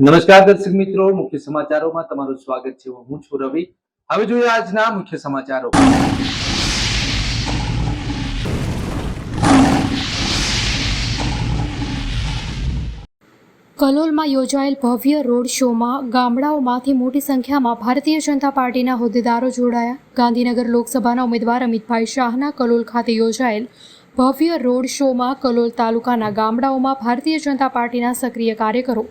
નમસ્કાર દર્શક મિત્રો, મુખ્ય સમાચારોમાં તમારું સ્વાગત છે. હું છું રવિ. હવે જોઈએ આજના મુખ્ય સમાચારો. કલોલમાં યોજાયેલ ભવ્ય રોડ શોમાં ગામડાઓમાંથી મોટી સંખ્યામાં ભારતીય જનતા પાર્ટીના હોદ્દેદારો જોડાયા. ગાંધીનગર લોકસભાના ઉમેદવાર અમિતભાઈ શાહના કલોલ ખાતે યોજાયેલ ભવ્ય રોડ શોમાં કલોલ તાલુકાના ગામડાઓમાં ભારતીય જનતા પાર્ટીના સક્રિય કાર્યકરો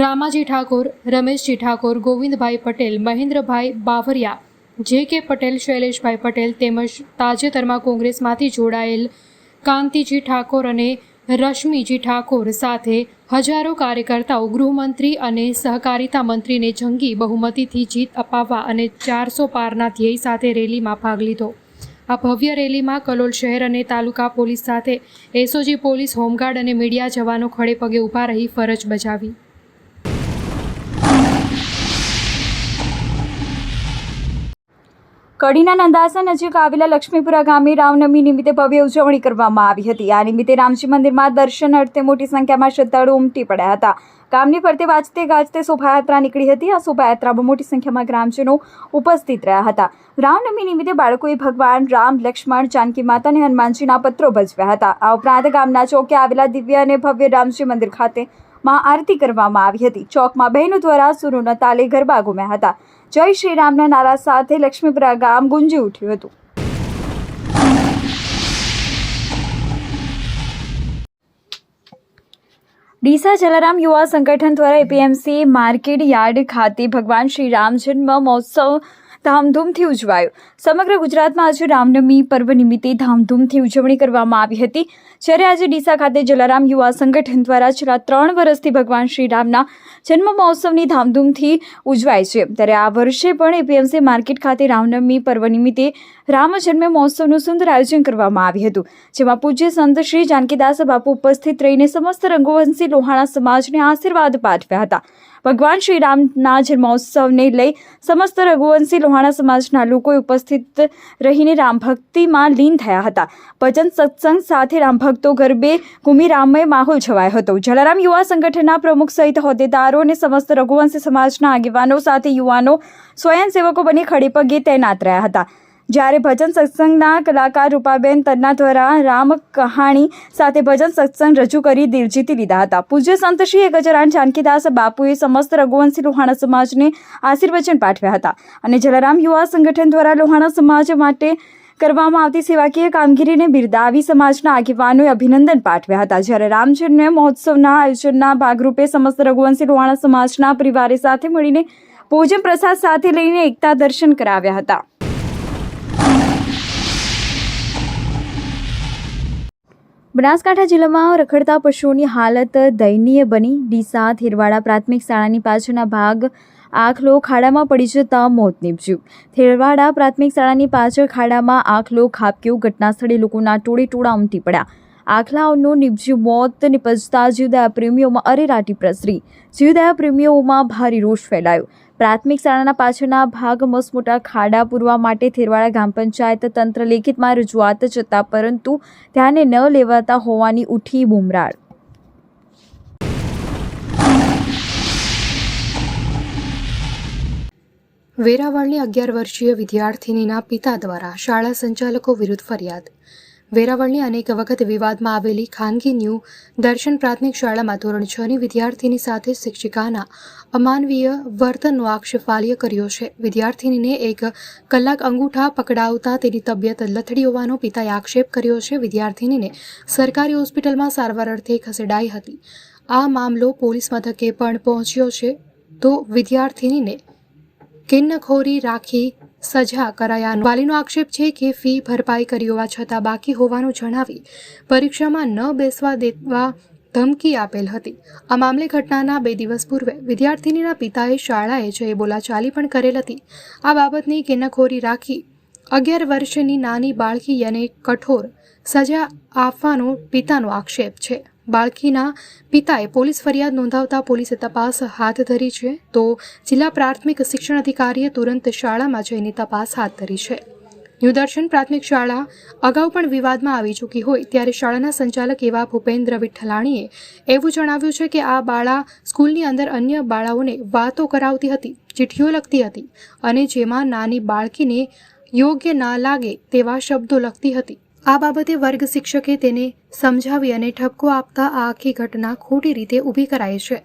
રામાજી ઠાકોર, રમેશજી ઠાકોર, ગોવિંદભાઈ પટેલ, મહેન્દ્રભાઈ બાવરિયા જે કે પટેલ, શૈલેષભાઈ પટેલ તેમજ તાજેતરમાં કોંગ્રેસમાંથી જોડાયેલ કાંતિજી ઠાકોર અને રશ્મિજી ઠાકોર સાથે હજારો કાર્યકર્તાઓ, ગૃહમંત્રી અને સહકારિતા મંત્રીને જંગી બહુમતીથી જીત અપાવવા અને ચારસો પારના ધ્યેય સાથે રેલીમાં ભાગ લીધો. આ ભવ્ય રેલીમાં કલોલ શહેર અને તાલુકા પોલીસ સાથે એસઓજી પોલીસ, હોમગાર્ડ અને મીડિયા જવાનો ખડે પગે ઊભા રહી ફરજ બજાવી. કડીના નંદાસા નજીક આવેલા લક્ષ્મીપુરા ગામે રામનવમી નિમિત્તે ભવ્ય ઉજવણી કરવામાં આવી હતી. આ નિમિત્તે રામજી મંદિરમાં દર્શન અર્થે મોટી સંખ્યામાં શ્રદ્ધાળુઓ ઉમટી પડ્યા હતા. ગામની ફરતે વાજતે ગાજતે શોભાયાત્રા નીકળી હતી. આ શોભાયાત્રામાં મોટી સંખ્યામાં ગ્રામજનો ઉપસ્થિત રહ્યા હતા. રામનવમી નિમિત્તે બાળકોએ ભગવાન રામ, લક્ષ્મણ, જાનકી માતા અને હનુમાનજીના પત્રો ભજવ્યા હતા. આ ઉપરાંત ગામના ચોકે આવેલા દિવ્ય અને ભવ્ય રામજી મંદિર ખાતે માં આરતી કરવામાં આવી હતી. ચોકમાં બહેનો દ્વારા સુરોના તાલે ગરબા ઘૂમ્યા હતા. જય શ્રી રામના નારા સાથે લક્ષ્મીપુરા ગામ ગુંજી ઉઠ્યું હતું. ડીસા જલારામ યુવા સંગઠન દ્વારા એપીએમસી માર્કેટ યાર્ડ ખાતે ભગવાન શ્રી રામ જન્મ મહોત્સવ ધામધૂમથી ઉજવાયો. સમગ્ર ગુજરાતમાં આજે રામનવમી પર્વ નિમિત્તે ધામધૂમથી ઉજવણી કરવામાં આવી હતી. જ્યારે આજે ડીસા ખાતે જલારામ યુવા સંગઠન દ્વારા છેલ્લા ત્રણ વર્ષથી ભગવાન શ્રી રામના જન્મ મહોત્સવની ધામધૂમથી ઉજવાય છે. ત્યારે આ વર્ષે પણ એપીએમસી માર્કેટ ખાતે રામનવમી પર્વ નિમિત્તે રામ જન્મ મહોત્સવનું સુંદર આયોજન કરવામાં આવ્યું હતું, જેમાં પૂજ્ય સંત શ્રી જાનકીદાસ બાપુ ઉપસ્થિત રહીને સમસ્ત રંગવંશી લોહાણા સમાજને આશીર્વાદ પાઠવ્યા હતા. ભગવાન શ્રી રામના જન્મોત્સવને લઈ સમસ્ત રઘુવંશી લોહાણા સમાજના લોકોએ ઉપસ્થિત રહીને રામ ભક્તિમાં લીન થયા હતા. ભજન સત્સંગ સાથે રામ ભક્તો ગરબે ઘૂમી રામમય માહોલ છવાયો હતો. જલારામ યુવા સંગઠનના પ્રમુખ સહિત હોદ્દેદારો અને સમસ્ત રઘુવંશી સમાજના આગેવાનો સાથે યુવાનો સ્વયંસેવકો બની ખડેપગે તૈનાત રહ્યા હતા. જ્યારે ભજન સત્સંગના કલાકાર રૂપાબેન તન્ના દ્વારા રામ કહાણી સાથે ભજન સત્સંગ રજૂ કરી દિલ જીતી લીધા હતા. પૂજ્ય સંત શ્રી એક જાનકીદાસ, બાપુએ સમસ્ત રઘુવંશી લોહાણા સમાજને આશીર્વચન પાઠવ્યા હતા અને જલારામ યુવા સંગઠન દ્વારા લોહાણા સમાજ માટે કરવામાં આવતી સેવાકીય કામગીરીને બિરદાવી સમાજના આગેવાનોએ અભિનંદન પાઠવ્યા હતા. જ્યારે રામજન્મ મહોત્સવના આયોજનના ભાગરૂપે સમસ્ત રઘુવંશી લોહાણા સમાજના પરિવારે સાથે મળીને ભોજન પ્રસાદ સાથે લઈને એકતા દર્શન કરાવ્યા હતા. બનાસકાંઠા જિલ્લામાં રખડતા પશુઓની હાલત દયનીય બની. ડીસા થેરવાડા પ્રાથમિક શાળાની પાછળના ભાગ આખલો ખાડામાં પડી જતા મોત નીપજ્યું. થેરવાડા પ્રાથમિક શાળાની પાછળ ખાડામાં આખલો ખાબક્યો ઘટના સ્થળે લોકોના ટોળે ટોળા ઉમટી પડ્યા. આખલાઓનું નિપજ્યું મોત નિપજતા જીવદયા પ્રેમીઓમાં અરેરાટી પ્રસરી. જીવદયા પ્રેમીઓમાં ભારે રોષ ફેલાયો. પ્રાથમિક શાળાના પાછળના ભાગ મસમોટા ખાડા પૂરવા માટે થેરવાડા ગ્રામ પંચાયત તંત્ર લેખિતમાં રજૂઆત જતા પરંતુ ધ્યાને ન લેવાતા હોવાની ઉઠી બુમરાળ. વેરાવળની અગિયાર વર્ષીય વિદ્યાર્થિનીના પિતા દ્વારા શાળા સંચાલકો વિરુદ્ધ ફરિયાદ. વેરાવળની અનેક વખત વિવાદમાં આવેલી ખાનગી ન્યૂ દર્શન પ્રાથમિક શાળામાં ધોરણ છ ની વિદ્યાર્થીની સાથે શિક્ષિકાના અમાનવીય વર્તનનો આક્ષેપ વાલીએ કર્યો છે. વિદ્યાર્થીનીને એક કલાક અંગૂઠા પકડાવતા તેની તબિયત લથડી હોવાનો પિતાએ આક્ષેપ કર્યો છે. વિદ્યાર્થીનીને સરકારી હોસ્પિટલમાં સારવાર અર્થે ખસેડાઈ હતી. આ મામલો પોલીસ મથકે પણ પહોંચ્યો છે. તો વિદ્યાર્થિનીને કિન્નખોરી રાખી સજા કરાયાનો. વાલીનો આક્ષેપ છે કે ફી ભરપાઈ કરી હોવા છતાં બાકી હોવાનું જણાવી પરીક્ષામાં ન બેસવા દેવા ધમકી આપેલ હતી. આ મામલે ઘટનાના બે દિવસ પૂર્વે વિદ્યાર્થિનીના પિતાએ શાળાએ જઈ બોલાચાલી પણ કરેલ હતી. આ બાબતની કિન્નખોરી રાખી અગિયાર વર્ષની નાની બાળકી અને કઠોર સજા આપવાનો પિતાનો આક્ષેપ છે. બાળકીના પિતાએ પોલીસ ફરિયાદ નોંધાવતા પોલીસે તપાસ હાથ ધરી છે. તો જિલ્લા પ્રાથમિક શિક્ષણ અધિકારીએ તુરંત શાળામાં જઈને તપાસ હાથ ધરી છે. ન્યૂદર્શન પ્રાથમિક શાળા અગાઉ પણ વિવાદમાં આવી ચૂકી હોય ત્યારે શાળાના સંચાલક એવા ભૂપેન્દ્ર વિઠ્ઠલાણીએ એવું જણાવ્યું છે કે આ બાળા સ્કૂલની અંદર અન્ય બાળાઓને વાતો કરાવતી હતી, ચિઠ્ઠીઓ લખતી હતી અને જેમાં નાની બાળકીને યોગ્ય ના લાગે તેવા શબ્દો લખતી હતી. આ બાબતે વર્ગ શિક્ષકે તેને સમજાવી અને ઠપકો આપતા આ આખી ઘટના ખોટી રીતે ઊભી કરાઈ છે.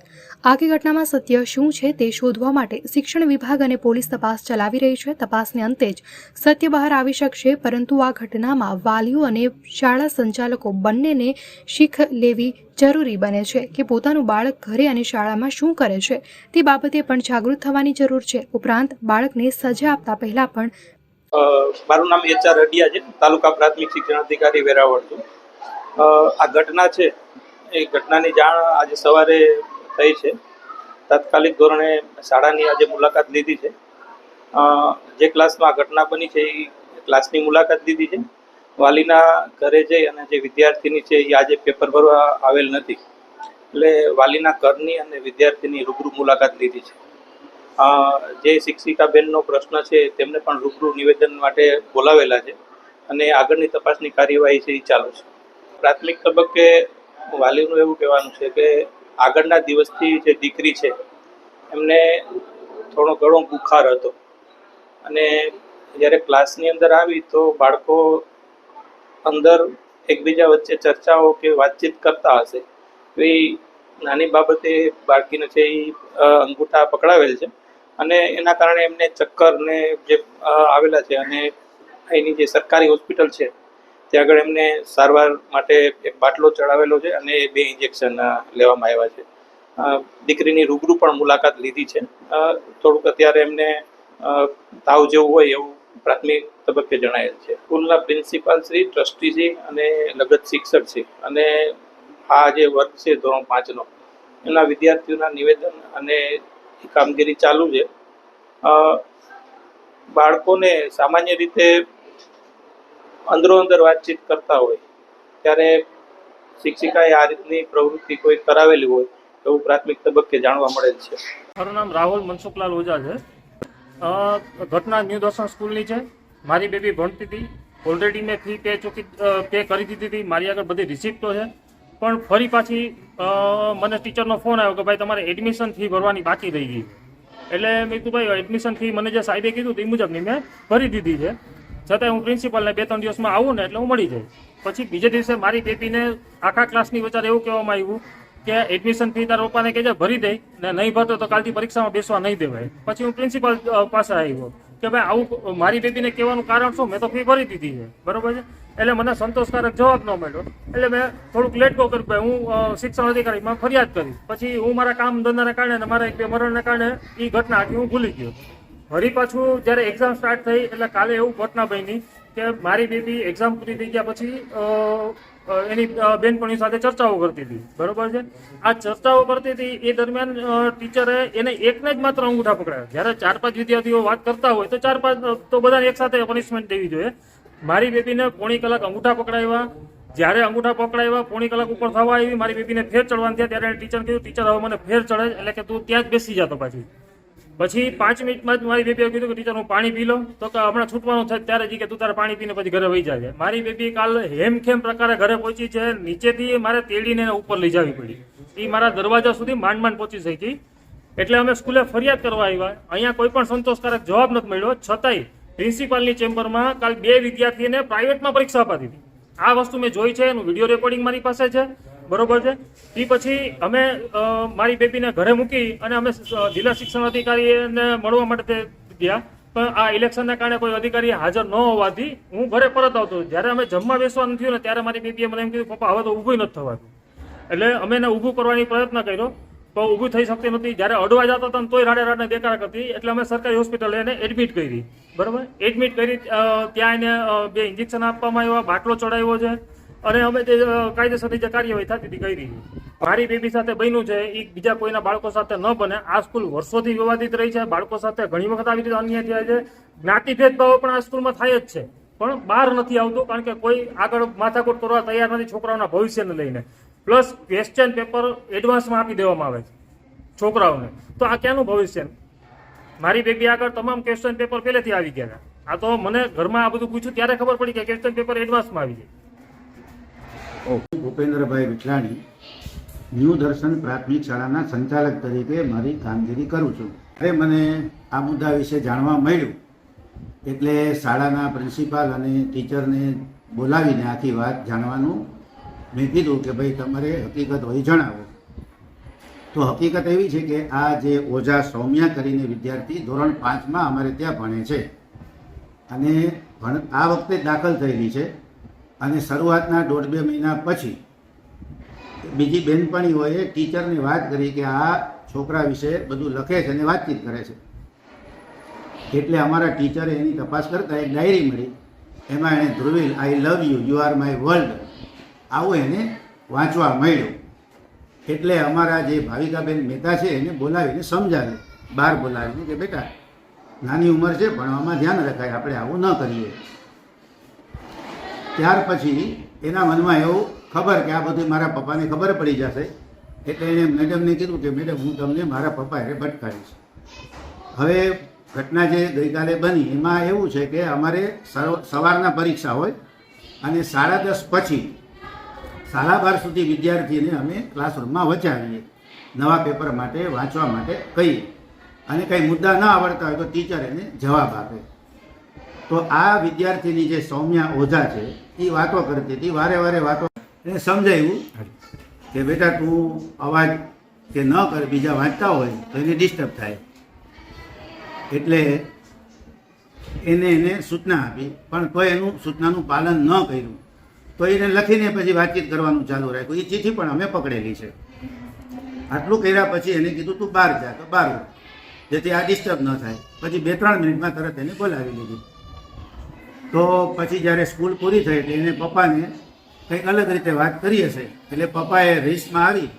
આખી ઘટનામાં સત્ય શું છે તે શોધવા માટે શિક્ષણ વિભાગ અને પોલીસ તપાસ ચલાવી રહી છે. તપાસને અંતે જ સત્ય બહાર આવી શકશે, પરંતુ આ ઘટનામાં વાલીઓ અને શાળા સંચાલકો બંનેને શીખ લેવી જરૂરી બને છે કે પોતાનું બાળક ઘરે અને શાળામાં શું કરે છે તે બાબતે પણ જાગૃત થવાની જરૂર છે. ઉપરાંત, બાળકને સજા આપતા પહેલા પણ મારું નામ એચ આર અડિયા છે. તાલુકા પ્રાથમિક શિક્ષણ અધિકારી વેરાવળ છું. આ ઘટના છે. એ ઘટનાની જાણ આજે સવારે થઈ છે. તાત્કાલિક ધોરણે શાળાની આજે મુલાકાત લીધી છે. જે ક્લાસમાં આ ઘટના બની છે એ ક્લાસની મુલાકાત લીધી છે. વાલીના ઘરે જઈ અને જે વિદ્યાર્થીની છે એ આજે પેપર ભરવા આવેલ નથી. એટલે વાલીના ઘરની અને વિદ્યાર્થીની રૂબરૂ મુલાકાત લીધી છે. જે શિક્ષિકાબેનનો પ્રશ્ન છે, તેમને પણ રૂબરૂ નિવેદન માટે બોલાવેલા છે અને આગળની તપાસની કાર્યવાહી છે એ ચાલુ છે. પ્રાથમિક તબક્કે વાલીનું એવું કહેવાનું છે કે, આગળના દિવસથી જે દીકરી છે, એમને થોડો ઘણો બુખાર હતો. અને જ્યારે ક્લાસની અંદર આવી તો બાળકો અંદર એકબીજા વચ્ચે ચર્ચાઓ કે વાતચીત કરતા હશે. એ નાની બાબતે બાળકીને છે એ અંગૂઠા પકડાવેલ છે. અને એના કારણે એમને ચક્કર ને જે આવેલા છે અને અહીંની જે સરકારી હોસ્પિટલ છે, ત્યાં આગળ એમને સારવાર માટે એક બાટલો ચડાવેલો છે અને બે ઇન્જેક્શન લેવામાં આવ્યા છે. દીકરીની રૂબરૂ પણ મુલાકાત લીધી છે. થોડુંક અત્યારે એમને તાવ જેવું હોય એવું પ્રાથમિક તબક્કે જણાયેલ છે. સ્કૂલના પ્રિન્સિપાલ શ્રી, ટ્રસ્ટી અને લગત શિક્ષક શ્રી અને આ જે વર્ગ છે ધોરણ પાંચનો એના વિદ્યાર્થીઓના નિવેદન અને કામગીરી ચાલુ છે. બાળકોને સામાન્ય રીતે અંદરો અંદર વાતચીત કરતા હોય, ત્યારે શિક્ષિકાએ આ રીતની પ્રવૃત્તિ કોઈ કરાવેલી હોય એવું પ્રાથમિક તબક્કે જાણવા મળેલ છે. મારું નામ રાહુલ મનસુખલાલ ઓઝા છે. ઘટના ન્યૂ દર્શન સ્કૂલની છે. મારી બેબી ભણતી હતી. ઓલરેડી મેં ફી પે ચૂકી પે કરી દીધી હતી. મારી આગળ બધી રિસિપ્ટો છે. પણ ફરી પાછી મને ટીચરનો ફોન આવ્યો કે ભાઈ તમારે એડમિશન ફી ભરવાની બાકી રહી ગઈ. એટલે મેં કીધું, ભાઈ એડમિશન ફી મને જે સાહેબે કીધું તે મુજબની મેં ભરી દીધી છે. છતાંય હું પ્રિન્સિપલને બે ત્રણ દિવસમાં આવું ને એટલે હું મળી જાય પછી બીજે દિવસે મારી બેબીને આખા ક્લાસની વિચાર એવું કહેવામાં આવ્યું કે એડમિશન ફી તારા પપ્પાને કહેજે ભરી દે ને નહીં ભરતો તો કાલથી પરીક્ષામાં બેસવા નહીં દેવાય. પછી હું પ્રિન્સિપલ પાસે આવ્યો. કે ભાઈ, આવું મારી બેબીને કહેવાનું કારણ શું? મેં તો ફી ભરી દીધી છે. બરોબર છે? એટલે મને સંતોષકારક જવાબ ન મળ્યો. એટલે મેં થોડુંક લેટ ગો કર્યું ભાઈ, હું શિક્ષણ અધિકારીમાં ફરિયાદ કરી પછી હું મારા કામ ધંધાને કારણે મારા એક બે મરણને કારણે એ ઘટના આખી હું ભૂલી ગયો. ફરી પાછું જ્યારે એક્ઝામ સ્ટાર્ટ થઈ, એટલે કાલે એવું ઘટના બની કે મારી બેબી એક્ઝામ પૂરી થઈ ગયા પછી એની બેનપણીઓ બેનપણી સાથે ચર્ચાઓ કરતી હતી. બરોબર છે? આ ચર્ચાઓ કરતી હતી, એ દરમિયાન ટીચરે એને એકને જ માત્ર અંગૂઠા પકડાયા. જ્યારે ચાર પાંચ વિદ્યાર્થીઓ વાત કરતા હોય તો ચાર પાંચ તો બધાને એક સાથે પનિશમેન્ટ દેવી જોઈએ. મારી બેબીને પોણી કલાક અંગૂઠા પકડાવ્યા જ્યારે અંગૂઠા પકડાવ્યા પોણી કલાક ઉપર થવા આવી, મારી બેબીને ફેર ચડવાની થયા. ત્યારે ટીચર કીધું, ટીચર, હવે મને ફેર ચડે એટલે કે તું ત્યાં જ બેસી જતો પાછી. પછી પાંચ મિનિટમાં જ મારી બેબીએ કીધું કે, ટીચર, હું પાણી પી લો તો કે, હમણાં છૂટવાનું થાય. ત્યારે જી કે, તું તારે પાણી પીને પછી ઘરે વહી જાય મારી બેબી કાલ હેમખેમ પ્રકારે ઘરે પહોંચી છે. નીચેથી મારે તેડીને ઉપર લઈ જવી પડી. એ મારા દરવાજા સુધી માંડ માંડ પહોંચી શકી. એટલે અમે સ્કૂલે ફરિયાદ કરવા આવ્યા. અહીંયા કોઈ પણ સંતોષકારક જવાબ નથી મળ્યો. છતાંય પ્રિન્સિપાલની ચેમ્બરમાં કાલ બે વિદ્યાર્થીને પ્રાઇવેટમાં પરીક્ષા અપાતી હતી. આ વસ્તુ મેં જોઈ છે. એનું વીડિયો રેકોર્ડિંગ મારી પાસે છે. બરોબર છે? એ પછી અમે મારી બેબીને ઘરે મૂકી અને અમે જિલ્લા શિક્ષણ અધિકારીને મળવા માટે ગયા. પણ આ ઇલેક્શનના કારણે કોઈ અધિકારી હાજર ન હોવાથી હું ઘરે પરત આવતો જ્યારે અમે જમવા બેસવાનું થયું ને ત્યારે મારી બેબીએ મને એમ કીધું, પપ્પા, હવે તો ઊભું નથી થવાતું એટલે અમે એને ઊભું કરવાની પ્રયત્ન કર્યો. તો ઊભું થઈ શકતી નથી જ્યારે અડવા જતા હતા તોય રાડે રાડને દેખાડ કરતી. એટલે અમે સરકારી હોસ્પિટલ એને એડમિટ કરી. બરાબર? એડમિટ કરી ત્યાં એને બે ઇન્જેક્શન આપવામાં આવ્યા, બાટલો ચડાવ્યો છે. અને અમે તે કાયદેસરની જે કાર્યવાહી થતી હતી, કરી. મારી બેબી સાથે બન્યું છે એ બીજા કોઈના બાળકો સાથે ન બને. આ સ્કૂલ વર્ષોથી વિવાદિત રહી છે, બાળકો સાથે ઘણી વખત આવી રીતે અન્યાય થયા છે. જ્ઞાતિ ભેદભાવો પણ આ સ્કૂલમાં થાય જ છે. પણ બહાર નથી આવતું, કારણ કે કોઈ આગળ માથાકૂટ કરવા તૈયાર નથી છોકરાઓના ભવિષ્યને લઈને. પ્લસ ક્વેશ્ચન પેપર એડવાન્સમાં આપી દેવામાં આવે છે, છોકરાઓને. તો આ ક્યાંનું ભવિષ્ય? મારી બેબી આગળ તમામ ક્વેશ્ચન પેપર પહેલેથી આવી ગયા આ તો મને ઘરમાં આ બધું પૂછ્યું, ત્યારે ખબર પડી કે ક્વેશ્ચન પેપર એડવાન્સમાં આવી જાય ભૂપેન્દ્રભાઈ વિઠલાણી ન્યૂ દર્શન પ્રાથમિક શાળાના સંચાલક તરીકે મારી કામગીરી કરું છું. અરે મને આ મુદ્દા વિશે જાણવા મળ્યું, એટલે શાળાના પ્રિન્સિપાલ અને ટીચરને બોલાવીને આખી વાત જાણવાનું મેં કીધું કે ભાઈ તમારે હકીકત હોય જણાવો. તો હકીકત એવી છે કે આ જે ઓઝા સૌમ્યા કરીને વિદ્યાર્થી ધોરણ પાંચમાં અમારે ત્યાં ભણે છે. અને ભણ, આ વખતે દાખલ થયેલી છે. અને શરૂઆતના દોઢ બે મહિના પછી બીજી બહેનપણીઓએ ટીચરને વાત કરી કે આ છોકરા વિશે બધું લખે છે અને વાતચીત કરે છે. એટલે અમારા ટીચરે એની તપાસ કરતાં એક ડાયરી મળી. એમાં એણે Dhruvil I love you you are my world આવું એને વાંચવા મળ્યું. એટલે અમારા જે ભાવિકાબેન મહેતા છે એને બોલાવીને સમજાવ્યું. બહાર બોલાવીને કે, બેટા, નાની ઉંમર છે, ભણવામાં ધ્યાન રખાય, આપણે આવું ન કરીએ. ત્યાર પછી એના મનમાં એવું ખબર કે આ બધું મારા પપ્પાને ખબર પડી જશે. એટલે એણે મેડમને કીધું કે, મેડમ, હું તમને મારા પપ્પા એટલે ભટકાવીશ હવે ઘટના જે ગઈકાલે બની, એમાં એવું છે કે અમારે સવારના પરીક્ષા હોય અને સાડા દસ પછી, સાડા બાર સુધી વિદ્યાર્થીને અમે ક્લાસરૂમમાં વચાવીએ, નવા પેપર માટે, વાંચવા માટે કહીએ. અને કંઈ મુદ્દા ન આવડતા હોય તો ટીચર એને જવાબ આપે. તો આ વિદ્યાર્થીની જે સૌમ્યા ઓઝા છે, એ વાતો કરતી હતી, વારે વારે વાતો એને સમજાવ્યું કે બેટા તું અવાજ કે ન કર, બીજા વાંચતા હોય તો એને ડિસ્ટર્બ થાય. એટલે એને એને સૂચના આપી, પણ તો એનું સૂચનાનું પાલન ન કર્યું. તો એને લખીને પછી વાતચીત કરવાનું ચાલુ રાખ્યું. એ ચીઠી પણ અમે પકડેલી છે. આટલું કર્યા પછી એને કીધું, તું બહાર જા, તો બહાર. જેથી આ ડિસ્ટર્બ ન થાય. પછી બે ત્રણ મિનિટમાં તરત એને બોલાવી લીધી. તો પછી જ્યારે સ્કૂલ પૂરી થઈ એટલે એને પપ્પાને કંઈક અલગ રીતે વાત કરી હશે એટલે પપ્પાએ રીસમાં આવી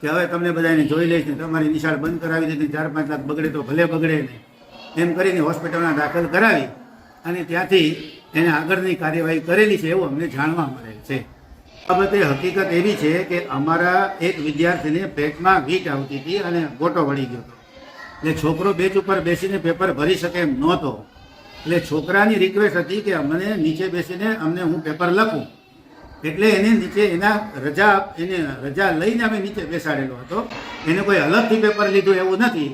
કે હવે તમને બધાને જોઈ લઈશ ને તમારી નિશાળ બંધ કરાવી દીધી, ચાર પાંચ લાખ બગડે તો ભલે બગડે નહીં. એમ કરીને હોસ્પિટલમાં દાખલ કરાવી અને ત્યાંથી એને આગળની કાર્યવાહી કરેલી છે એવું અમને જાણવા મળે છે. બાબતે હકીકત એવી છે કે અમારા એક વિદ્યાર્થીને પેટમાં વીટ આવતી હતી અને ગોટો વળી ગયો હતો. એટલે છોકરો બેચ ઉપર બેસીને પેપર ભરી શકે એમ નહોતો. એટલે છોકરાની રિક્વેસ્ટ હતી કે અમને નીચે બેસીને અમને હું પેપર લખું. એટલે એને નીચે એના રજા એને રજા લઈને અમે નીચે બેસાડેલો હતો. એને કોઈ અલગથી પેપર લીધું એવું નથી.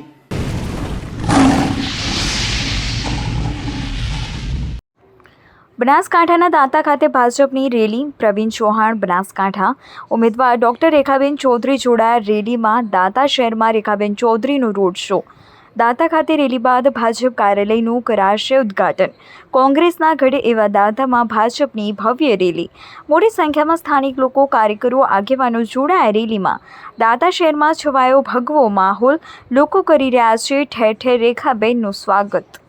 બનાસકાંઠાના દાંતા ખાતે ભાજપની રેલી, પ્રવીણ ચૌહાણ બનાસકાંઠા. ઉમેદવાર ડોક્ટર રેખાબેન ચૌધરી જોડાયા રેલીમાં દાંતા શહેરમાં રેખાબેન ચૌધરીનો રોડ શો. દાંતા ખાતે રેલી બાદ ભાજપ કાર્યાલયનું કરાશે ઉદ્ઘાટન. કોંગ્રેસના ગઢે એવા દાંતામાં ભાજપની ભવ્ય રેલી. મોટી સંખ્યામાં સ્થાનિક લોકો, કાર્યકરો, આગેવાનો જોડાયા રેલીમાં. દાંતા શહેરમાં છવાયો ભગવો માહોલ લોકો કરી રહ્યા છે ઠેર ઠેર રેખાબેનનું સ્વાગત.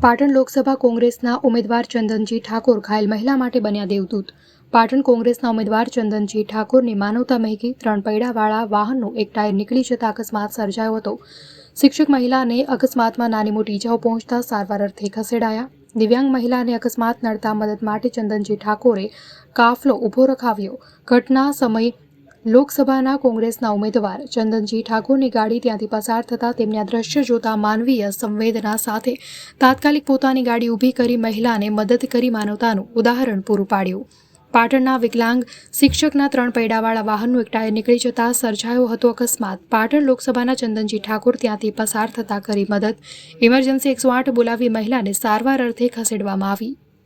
પાટણ લોકસભા કોંગ્રેસના ઉમેદવાર ચંદનજી ઠાકોર ઘાયલ મહિલા માટે બન્યા દેવદૂત. પાટણ કોંગ્રેસના ઉમેદવાર ચંદનજી ઠાકોરની માનવતા મહેકી ત્રણ પૈડાવાળા વાહનનું એક ટાયર નીકળી જતા અકસ્માત સર્જાયો હતો. શિક્ષક મહિલાને અકસ્માતમાં નાની મોટી ઇજાઓ પહોંચતા સારવાર અર્થે ખસેડાયા. દિવ્યાંગ મહિલાને અકસ્માત નડતા મદદ માટે ચંદનજી ઠાકોરે કાફલો ઊભો રખાવ્યો. ઘટના સમયે લોકસભાના કોંગ્રેસના ઉમેદવાર ચંદનજી ઠાકોરની ગાડી ત્યાંથી પસાર થતાં તેમને આ દ્રશ્ય જોતા માનવીય સંવેદના સાથે તાત્કાલિક પોતાની ગાડી ઊભી કરી મહિલાને મદદ કરી માનવતાનું ઉદાહરણ પૂરું પાડ્યું. પાટણના વિકલાંગ શિક્ષકના ત્રણ પૈડાવાળા વાહનનું એક ટાયર નીકળી જતા સર્જાયો હતો અકસ્માત. પાટણ લોકસભાના ચંદનજી ઠાકોર ત્યાંથી પસાર થતા કરી મદદ. ઇમરજન્સી એકસો આઠ બોલાવી મહિલાને સારવાર અર્થે ખસેડવામાં આવી.